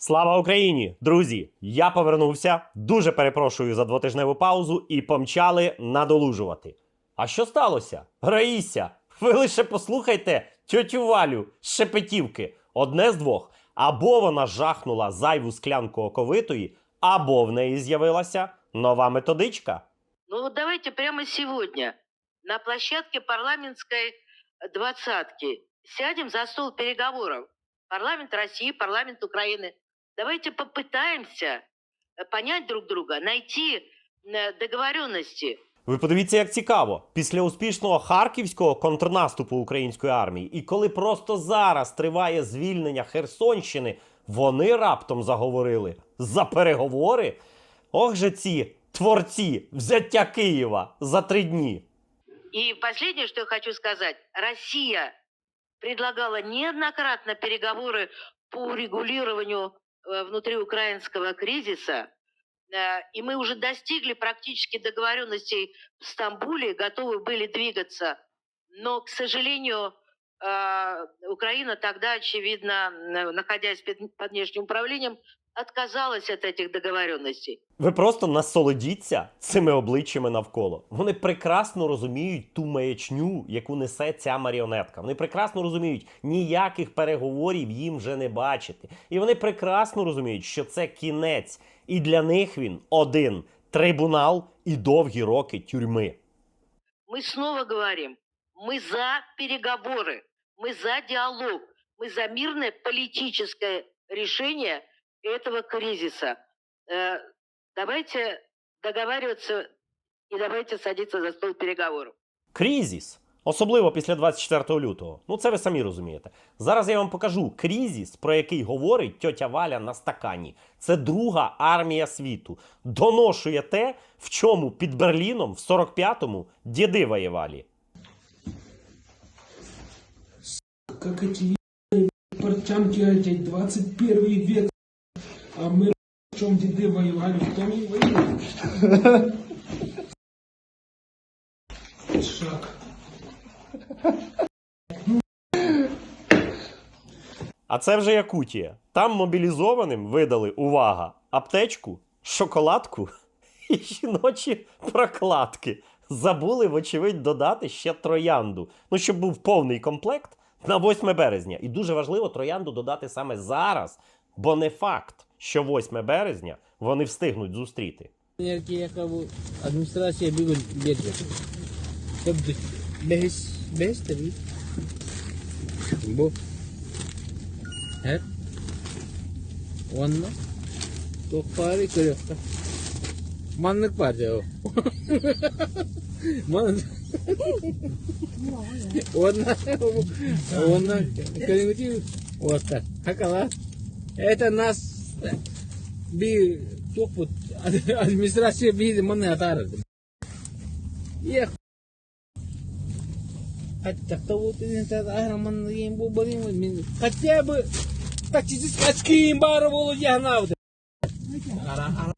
Слава Україні! Друзі! Я повернувся. Дуже перепрошую за двотижневу паузу і помчали надолужувати. А що сталося? Раїся! Ви лише послухайте тьотю Валю Шепетівки. Одне з двох. Або вона жахнула зайву склянку оковитої, або в неї з'явилася нова методичка. Ну давайте прямо сегодня на площадке парламентской двадцатки сядем за стол переговоров. Парламент России, парламент Украины. Давайте попытаемся э, понять друг друга, найти э, договоренности. Ви подивіться, як цікаво. Після успішного харківського контрнаступу української армії, і коли просто зараз триває звільнення Херсонщини, вони раптом заговорили за переговори. Ох же ці творці взяття Києва за три дні. И последнее, что я хочу сказать. Россия предлагала неоднократно переговоры по урегулированию э, внутриукраинского кризиса. Э, И мы уже достигли практически договоренностей в Стамбуле, готовы были двигаться. Но, к сожалению, э, Украина тогда, очевидно, э, находясь под внешним управлением, отказалась от этих договоренностей. Ви просто насолодіться цими обличчями навколо. Вони прекрасно розуміють ту маячню, яку несе ця маріонетка. Вони прекрасно розуміють, ніяких переговорів їм вже не бачити. І вони прекрасно розуміють, що це кінець. І для них він один трибунал і довгі роки тюрми. Мы снова говорим, мы за переговоры, мы за диалог, мы за мирное политическое решение этого кризиса. Э, Давайте договариваться и давайте садиться за стол переговоров. Крізіс. Особливо після 24 лютого. Ну це ви самі розумієте. Зараз я вам покажу крізіс, про який говорить тьотя Валя на стакані. Це друга армія світу. Доношує те, в чому під Берліном в 45-му діди воювали. как эти ебаные портянки эти 21 век, а мы в чем деды воевали, в том и воевали. Шаг. А це вже Якутія. Там мобілізованим видали увага, аптечку, шоколадку і жіночі прокладки. Забули, вочевидь, додати ще троянду. Ну, щоб був повний комплект на 8 березня. І дуже важливо троянду додати саме зараз, бо не факт, що 8 березня вони встигнуть зустріти. Kırıyor. Manlık var ya o. Man. Onunla. Onunla. Kırmızı. Orta. Hakala. Это нас bir toput administrasiya bir mana atardi. Ех. Хотя кто вот это агроман им был, хотя бы тактически очки им бару было я навык.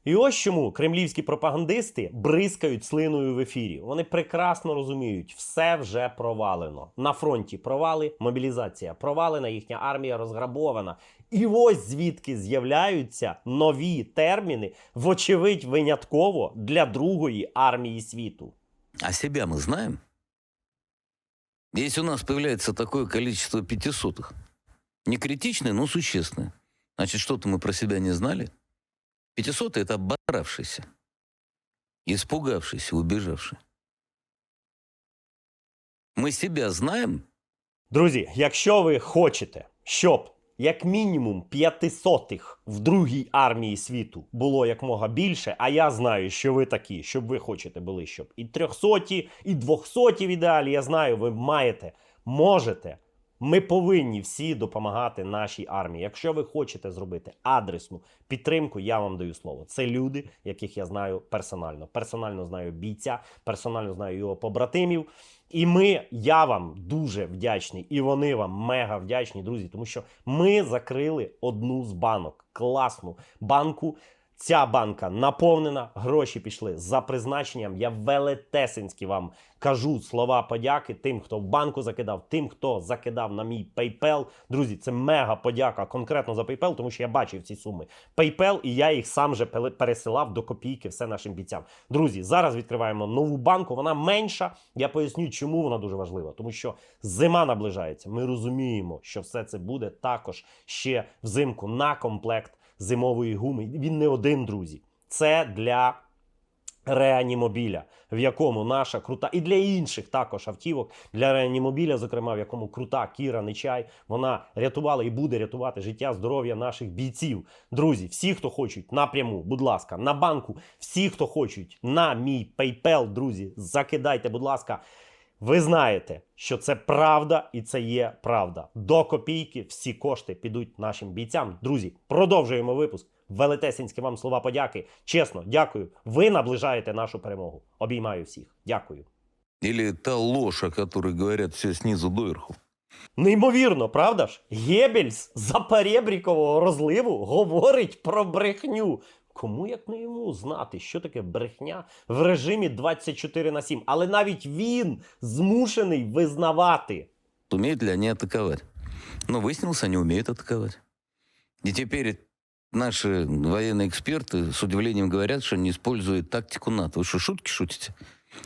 І ось чому кремлівські пропагандисти бризкають слиною в ефірі. Вони прекрасно розуміють, все вже провалено. На фронті провали, мобілізація провалена, їхня армія розграбована. І ось звідки з'являються нові терміни, вочевидь, винятково для другої армії світу. А себя мы знаем? Если у нас появляется такое количество пятисотых, не критичное, но существенное, значит, что-то мы про себя не знали? Пятисотые – это оборавшийся, испугавшийся, убежавший. Мы себя знаем, Друзі, якщо ви хочете, щоб як мінімум п'ятисотих в другій армії світу було якмога більше, а я знаю, що ви такі, щоб ви хочете були, щоб і трьохсоті, і двохсоті в ідеалі, я знаю, ви маєте, можете. Ми повинні всі допомагати нашій армії. Якщо ви хочете зробити адресну підтримку, я вам даю слово. Це люди, яких я знаю персонально. Персонально знаю бійця, персонально знаю його побратимів. І ми, я вам дуже вдячний, і вони вам мега вдячні, друзі, тому що ми закрили одну з банок, класну банку Ця банка наповнена, гроші пішли за призначенням. Я велетесенськи вам кажу слова подяки тим, хто в банку закидав, тим, хто закидав на мій PayPal. Друзі, це мега подяка конкретно за PayPal, тому що я бачив ці суми. PayPal, і я їх сам же пересилав до копійки все нашим бійцям. Друзі, зараз відкриваємо нову банку. Вона менша. Я поясню, чому вона дуже важлива. Тому що зима наближається. Ми розуміємо, що все це буде також ще взимку на комплект зимової гуми. Він не один, друзі. Це для реанімобіля, в якому наша крута, і для інших також автівок, для реанімобіля, зокрема, в якому крута Кіра Нечай, вона рятувала і буде рятувати життя, здоров'я наших бійців. Друзі, всі, хто хочуть напряму, будь ласка, на банку, всі, хто хочуть на мій PayPal, друзі, закидайте, будь ласка. Ви знаєте, що це правда і це є правда. До копійки всі кошти підуть нашим бійцям. Друзі, продовжуємо випуск. Велетесінські вам слова подяки. Чесно, дякую. Ви наближаєте нашу перемогу. Обіймаю всіх. Дякую. Или та ложь, о которой говорят все снизу доверху. Неймовірно, правда ж? Гебельс за перебрікового розливу говорить про брехню. Кому як не йому знати, що таке брехня в режимі 24 на 7. Але навіть він змушений визнавати. Умеют ли они атаковать? Но выяснилось, они умеют атаковать. И теперь наши военные эксперты с удивлением говорят, что они используют тактику НАТО. Вы что, шутки шутите?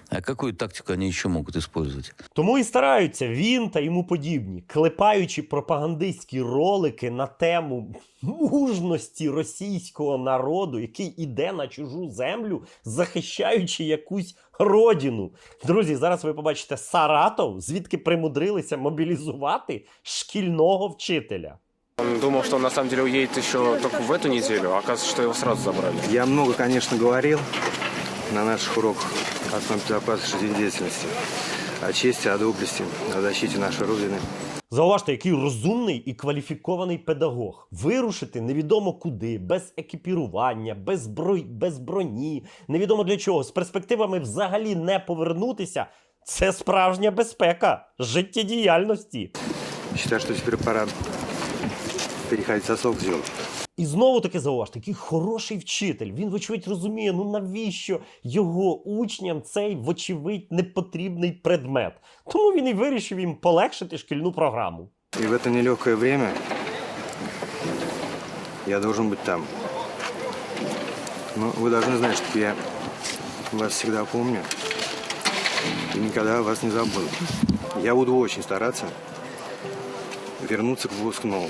А какую тактику они еще могут использовать? Тому і стараються він та йому подібні, клепаючи пропагандистські ролики на тему мужності російського народу, який іде на чужу землю, захищаючи якусь родину. Друзі, зараз ви побачите Саратов, звідки примудрилися мобілізувати шкільного вчителя. Он думал, что он на самом деле уедет еще только в эту неделю, а оказывается, что его сразу забрали. Я много, конечно, говорил на наших уроках основной безопасности жизнедеятельности. О чести, о доблести, о защите нашей Родины. Зауважте, який розумний і кваліфікований педагог. Вирушити невідомо куди, без екіпірування, без, зброй, без броні, невідомо для чого, з перспективами взагалі не повернутися. Це справжня безпека життєдіяльності. Считаю, что теперь пора переходить со слов к делу. І знову таки зауважте, який хороший вчитель. Він, вочевидь, розуміє, ну навіщо його учням цей, вочевидь, непотрібний предмет. Тому він і вирішив їм полегшити шкільну програму. И в это нелегкое время я должен быть там. Но вы должны знать, что я вас всегда помню и никогда вас не забуду. Я буду очень стараться вернуться к выпускному.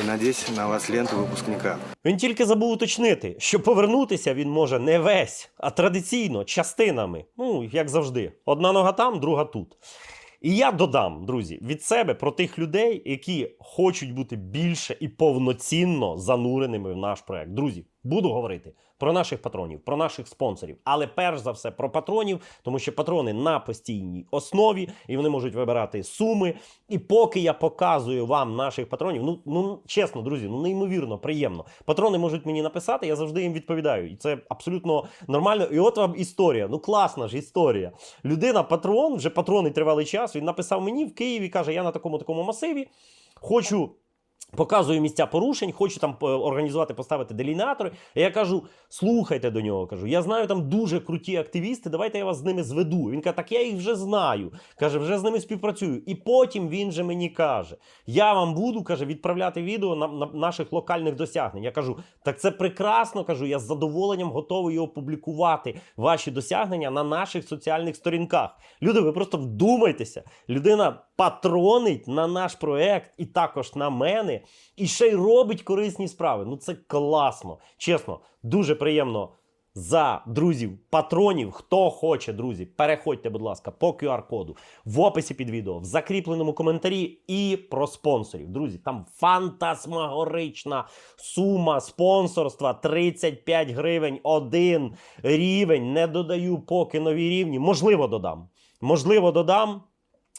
И надіюсь на вас ленту випускника. Він тільки забув уточнити, що повернутися він може не весь, а традиційно частинами. Ну, як завжди, одна нога там, друга тут. І я додам, друзі, від себе про тих людей, які хочуть бути більше і повноцінно зануреними в наш проект. Друзі, буду говорити про наших патронів, про наших спонсорів, але перш за все про патронів, тому що патрони на постійній основі і вони можуть вибирати суми. І поки я показую вам наших патронів, ну ну чесно, друзі, ну неймовірно приємно. Патрони можуть мені написати, я завжди їм відповідаю. І це абсолютно нормально. І от вам історія. Ну класна ж історія. Людина, патрон, вже патрони тривалий час. Він написав мені в Києві, каже: я на такому такому масиві. Хочу Показую місця порушень, хочу там е, організувати, поставити делінеатори. І я кажу: слухайте до нього. Кажу, я знаю там дуже круті активісти. Давайте я вас з ними зведу. Він каже, так я їх вже знаю. Каже, вже з ними співпрацюю. І потім він же мені каже: Я вам буду каже, відправляти відео на, на наших локальних досягнень. Я кажу, так це прекрасно. кажу, я з задоволенням готовий його публікувати. Ваші досягнення на наших соціальних сторінках. Люди, ви просто вдумайтеся. Людина патронить на наш проект і також на мене, і ще й робить корисні справи. Ну це класно. Чесно, дуже приємно. За друзів, патронів, хто хоче, друзі, переходьте, будь ласка, по QR-коду в описі під відео, в закріпленому коментарі і про спонсорів. Друзі, там фантасмагорична сума спонсорства 35 гривень, один рівень. Не додаю поки нові рівні. Можливо, додам. Можливо, додам.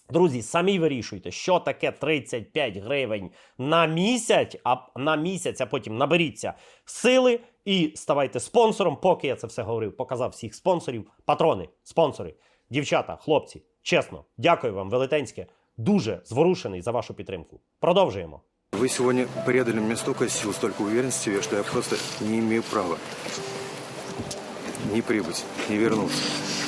Друзі, самі вирішуйте, що таке 35 гривень на місяць, а на місяць, а потім наберіться сили і ставайте спонсором. Поки я це все говорив, показав всіх спонсорів, патрони, спонсори, дівчата, хлопці. Чесно, дякую вам, велетенське. Дуже зворушений за вашу підтримку. Продовжуємо. Вы сегодня предали мне столько сил, в себе, что я просто не имею права ни прибыть, ни вернуться.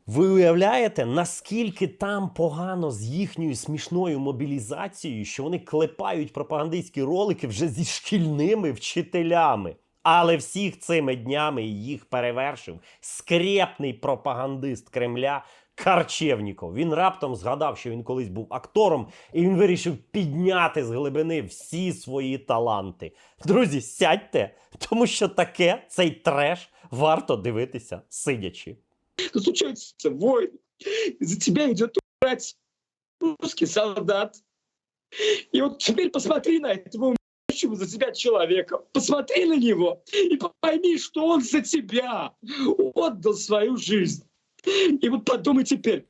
Ви уявляєте, наскільки там погано з їхньою смішною мобілізацією, що вони клепають пропагандистські ролики вже зі шкільними вчителями. Але всіх цими днями їх перевершив скрепний пропагандист Кремля Карчевніков. Він раптом згадав, що він колись був актором, і він вирішив підняти з глибини всі свої таланти. Друзі, сядьте, тому що таке цей треш варто дивитися сидячи. случаются войны. и За тебя идет умирать солдат. И вот теперь посмотри на этого умирающего за тебя человека. Посмотри на него и пойми, что он за тебя отдал свою жизнь. И вот подумай теперь,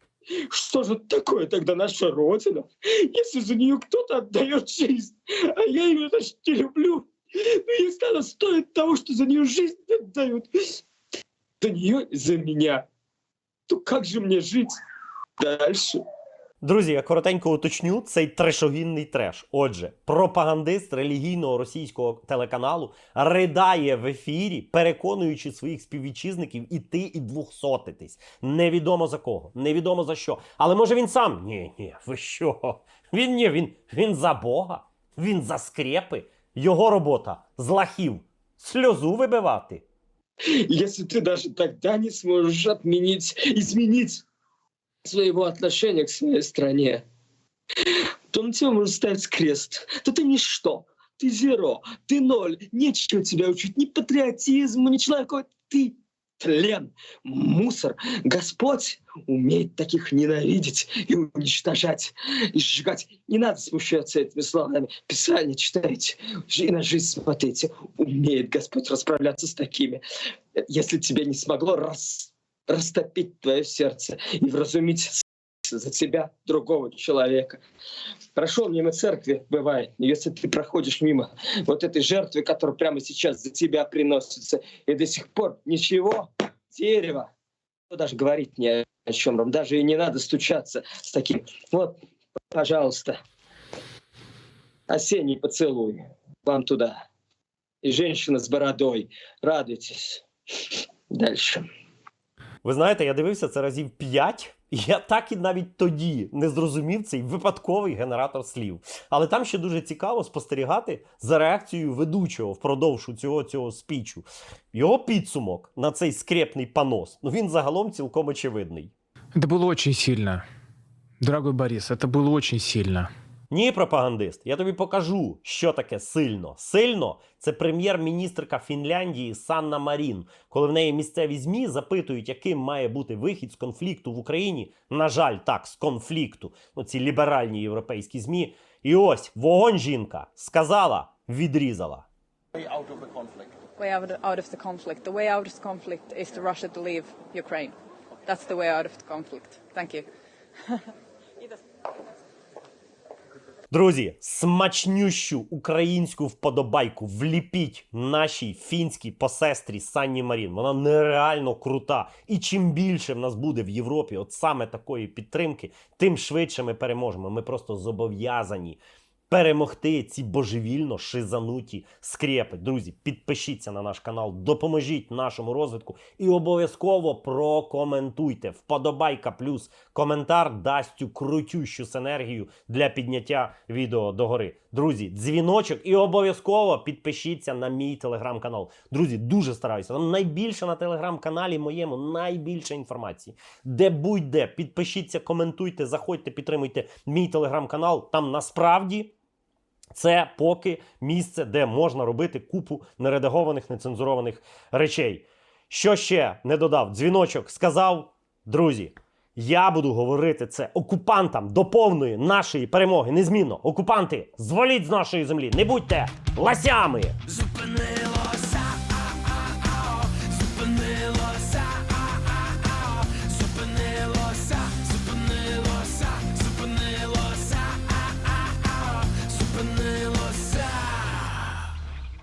что же такое тогда наша Родина, если за нее кто-то отдает жизнь, а я ее значит, не люблю. Но если она стоит того, что за нее жизнь отдают, за нее за меня, то как же мне жить дальше? Друзі, я коротенько уточню цей трешогінний треш. Отже, пропагандист релігійного російського телеканалу ридає в ефірі, переконуючи своїх співвітчизників іти і двохсотитись. Невідомо за кого, невідомо за що. Але може він сам? Ні, ні, ви що? Він ні, він, він за Бога, він за скрепи. Його робота з лахів сльозу вибивати. Если ты даже тогда не сможешь отменить, изменить своего отношения к своей стране, то на тебя можно ставить крест. То ты ничто, ты зеро, ты ноль, нечего тебя учить, ни патриотизму, ни человеку, ты тлен, мусор. Господь умеет таких ненавидеть и уничтожать, и сжигать. Не надо смущаться этими словами. Писание читайте и на жизнь смотрите. Умеет Господь расправляться с такими. Если тебе не смогло рас, растопить твое сердце и вразумить за тебя другого человека. Прошел мимо церкви, бывает, если ты проходишь мимо вот этой жертвы, которая прямо сейчас за тебя приносится, и до сих пор ничего, дерево, ну, даже говорить ни о чем, даже и не надо стучаться с таким. Вот, пожалуйста, осенний поцелуй вам туда. И женщина с бородой, радуйтесь. Дальше. Ви знаєте, я дивився це разів 5, і я так і навіть тоді не зрозумів цей випадковий генератор слів. Але там ще дуже цікаво спостерігати за реакцією ведучого впродовж цього цього спічу. Його підсумок на цей скрепний понос. Ну він загалом цілком очевидний. Это было очень сильно. Дорогой Борис, это было очень сильно. Ні, пропагандист, я тобі покажу, що таке сильно. Сильно це прем'єр-міністрка Фінляндії Санна Марін. Коли в неї місцеві змі запитують, яким має бути вихід з конфлікту в Україні. На жаль, так, з конфлікту. Ну, ці ліберальні європейські змі. І ось вогонь жінка сказала, відрізала. way out of, out of the conflict. The way out of the conflict is for Russia to leave Ukraine. That's the way out of the conflict. Thank you. Друзі, смачнющу українську вподобайку вліпіть нашій фінській посестрі Санні Марін. Вона нереально крута. І чим більше в нас буде в Європі, от саме такої підтримки, тим швидше ми переможемо. Ми просто зобов'язані перемогти ці божевільно шизануті скрепи. Друзі, підпишіться на наш канал, допоможіть нашому розвитку і обов'язково прокоментуйте. Вподобайка плюс коментар дасть цю крутющу синергію для підняття відео догори. Друзі, дзвіночок і обов'язково підпишіться на мій телеграм-канал. Друзі, дуже стараюся. Там найбільше на телеграм-каналі моєму найбільше інформації. Де будь-де, підпишіться, коментуйте, заходьте, підтримуйте мій телеграм-канал. Там насправді. Це поки місце, де можна робити купу нередагованих, нецензурованих речей. Що ще не додав? Дзвіночок сказав, друзі. Я буду говорити це окупантам до повної нашої перемоги. Незмінно, окупанти, зваліть з нашої землі, не будьте ласями!